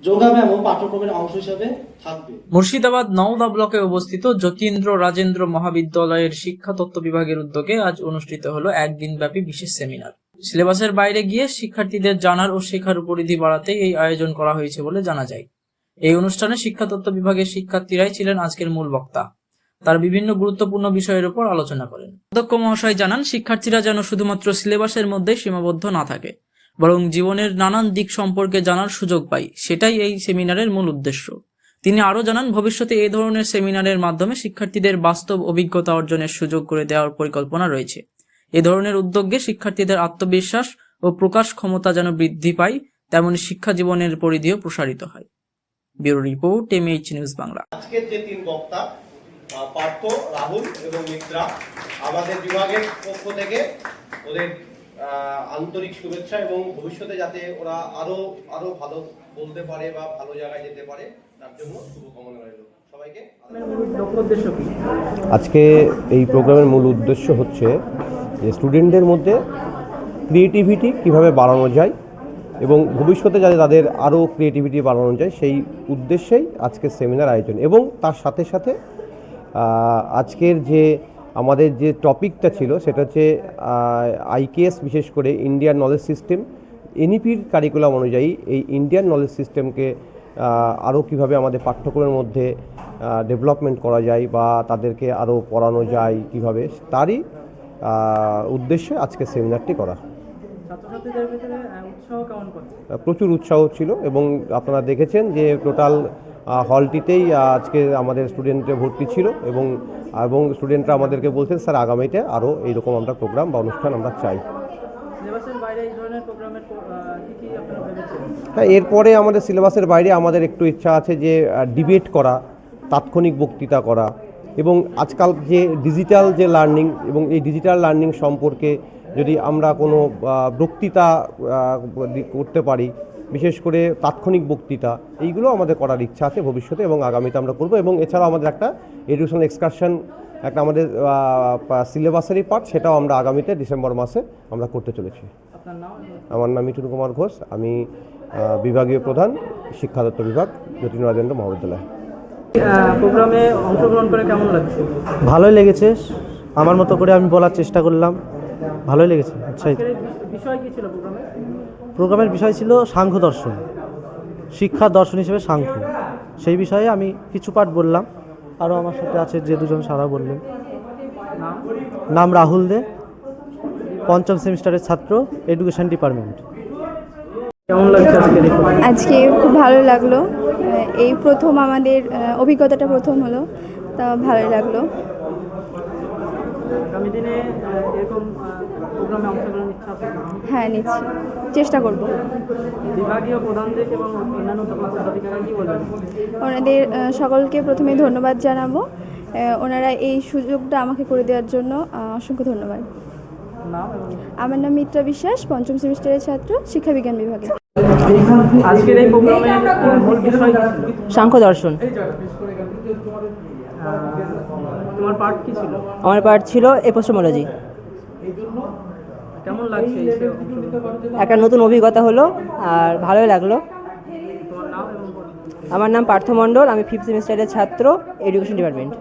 যোগাব্যায়ামও পাঠ্যক্রমের অংশ মুর্শিদাবাদ নওদা ব্লকে অবস্থিত যতীন্দ্র রাজেন্দ্র মহাবিদ্যালয়ের শিক্ষা তত্ত্ব বিভাগের উদ্যোগে আজ অনুষ্ঠিত হলো একদিনব্যাপী বিশেষ সেমিনার। সিলেবাসের বাইরে গিয়ে শিক্ষার্থীদের জানার ও শেখার পরিধি বাড়াতে এই আয়োজন করা হয়েছে বলে জানা যায়। এই অনুষ্ঠানে শিক্ষা তত্ত্ব বিভাগের শিক্ষার্থীরাই ছিলেন আজকের মূল বক্তা। তার বিভিন্ন গুরুত্বপূর্ণ বিষয়ের উপর আলোচনা করেন। অধ্যক্ষ মহাশয় জানান, শিক্ষার্থীরা যেন শুধুমাত্র সিলেবাসের মধ্যে সীমাবদ্ধ না থাকে। বরং জীবনের নানান দিক সম্পর্কে জানার সুযোগ পাই। সেটাই এই সেমিনারের মূল উদ্দেশ্য। তিনি আরও জানান, ভবিষ্যতে এই ধরনের সেমিনারের মাধ্যমে শিক্ষার্থীদের বাস্তব অভিজ্ঞতা অর্জনের সুযোগ করে দেওয়ার পরিকল্পনা রয়েছে। এ ধরনের উদ্যোগে শিক্ষার্থীদের আত্মবিশ্বাস ও প্রকাশ ক্ষমতা যেন বৃদ্ধি পায়, তেমন শিক্ষা জীবনের পরিধিও প্রসারিত হয়। Bureau report, MH news Bangla. আজকের যে তিন বক্তা পার্থ, রাহুল এবং মিত্রা, আমাদের বিভাগের পক্ষ থেকে ওদের আন্তরিক শুভেচ্ছা এবং ভবিষ্যতে যাতে ওরা আরও আরও ভালো বলতে পারে বা ভালো জায়গায় যেতে পারে, তার জন্য শুভকামনা রইল। আজকে এই প্রোগ্রামের মূল উদ্দেশ্য হচ্ছে যে স্টুডেন্টদের মধ্যে ক্রিয়েটিভিটি কীভাবে বাড়ানো যায় এবং ভবিষ্যতে যাতে তাদের আরও ক্রিয়েটিভিটি বাড়ানো যায়, সেই উদ্দেশ্যেই আজকের সেমিনার আয়োজন। এবং তার সাথে সাথে আজকের যে আমাদের যে টপিকটা ছিল সেটা হচ্ছে আইকেএস বিশেষ করে ইন্ডিয়ান নলেজ সিস্টেম এনইপির কারিকুলাম অনুযায়ী এই ইন্ডিয়ান নলেজ সিস্টেমকে আরও কীভাবে আমাদের পাঠ্যক্রমের মধ্যে ডেভেলপমেন্ট করা যায় বা তাদেরকে আরও পড়ানো যায় কীভাবে, তারই উদ্দেশ্যে আজকে সেমিনারটি করা। ছাত্রছাত্রীদের ভিতরে উৎসাহ কেমন প্রচুর উৎসাহ ছিল এবং আপনারা দেখেছেন যে টোটাল হলটিতেই আজকে আমাদের স্টুডেন্টে ভর্তি ছিল এবং এবং স্টুডেন্টরা আমাদেরকে বলছেন স্যার আগামীতে আরও এইরকম আমরা প্রোগ্রাম বা অনুষ্ঠান আমরা চাই। হ্যাঁ এরপরে আমাদের সিলেবাসের বাইরে আমাদের একটু ইচ্ছা আছে যে ডিবেট করা তাৎক্ষণিক বক্তৃতা করা এবং আজকাল যে ডিজিটাল যে লার্নিং এবং এই ডিজিটাল লার্নিং সম্পর্কে যদি আমরা কোনো বক্তৃতা করতে পারি বিশেষ করে তাৎক্ষণিক বক্তৃতা এইগুলো আমাদের করার ইচ্ছা আছে ভবিষ্যতে এবং আগামীতে আমরা করব এবং এছাড়াও আমাদের একটা এডুকেশনাল এক্সকারশন একটা আমাদের সিলেবাসেরই পার্ট সেটাও আমরা আগামীতে ডিসেম্বর মাসে আমরা করতে চলেছি। আমার নাম মিঠুন কুমার ঘোষ আমি বিভাগীয় প্রধান শিক্ষাদত্ত বিভাগ যতীন রাজেন্দ্র মহাবিদ্যালয় প্রোগ্রামে অংশগ্রহণ করে কেমন লাগছে? ভালোই লেগেছে। আমার মতো করে আমি বলার চেষ্টা করলাম। ভালোই লেগেছে উৎসাহিত। আজকের এই বিষয় কি ছিল প্রোগ্রামে? প্রোগ্রামের বিষয় ছিল সাংখ্য দর্শন শিক্ষা দর্শন হিসেবে সাংখ্য। সেই বিষয়ে আমি কিছু পাঠ বললাম। আরও আমার সাথে আছে যে দুজন সারা বললেন। নাম? নাম রাহুল দে পঞ্চম সেমিস্টারের ছাত্র এডুকেশন ডিপার্টমেন্ট। কেমন লাগছে? আজকে খুব ভালো লাগল। এই প্রথম আমাদের অভিজ্ঞতাটা প্রথম হলো তা ভালো লাগল। আগামী দিনে এরকম প্রোগ্রামে অংশগ্রহণ ইচ্ছা আছে হ্যাঁ নিচ্ছি। চেষ্টা করব। বিভাগীয় প্রধানদের এবং অন্যান্য পদাধিকারীরা কি বলবেন? ওনাদের সকলকে প্রথমে ধন্যবাদ জানাব। ওনারা এই সুযোগটা আমাকে করে দেওয়ার জন্য অসংখ্য ধন্যবাদ। আমার নাম মিত্রা বিশ্বাস পঞ্চম সেমিস্টারের ছাত্র শিক্ষাবিজ্ঞান বিভাগে। আজকের এই প্রোগ্রামে মূল বিষয় সাংখ্য দর্শন। তোমার পার্ট কি ছিল আমার পার্ট ছিল এপোস্টোমোলজি কেমন লাগছে? একটা নতুন অভিজ্ঞতা হলো আর ভালোই লাগল। আমার নাম পার্থ মণ্ডল আমি ফিফথ সেমিস্টারের ছাত্র এডুকেশন ডিপার্টমেন্ট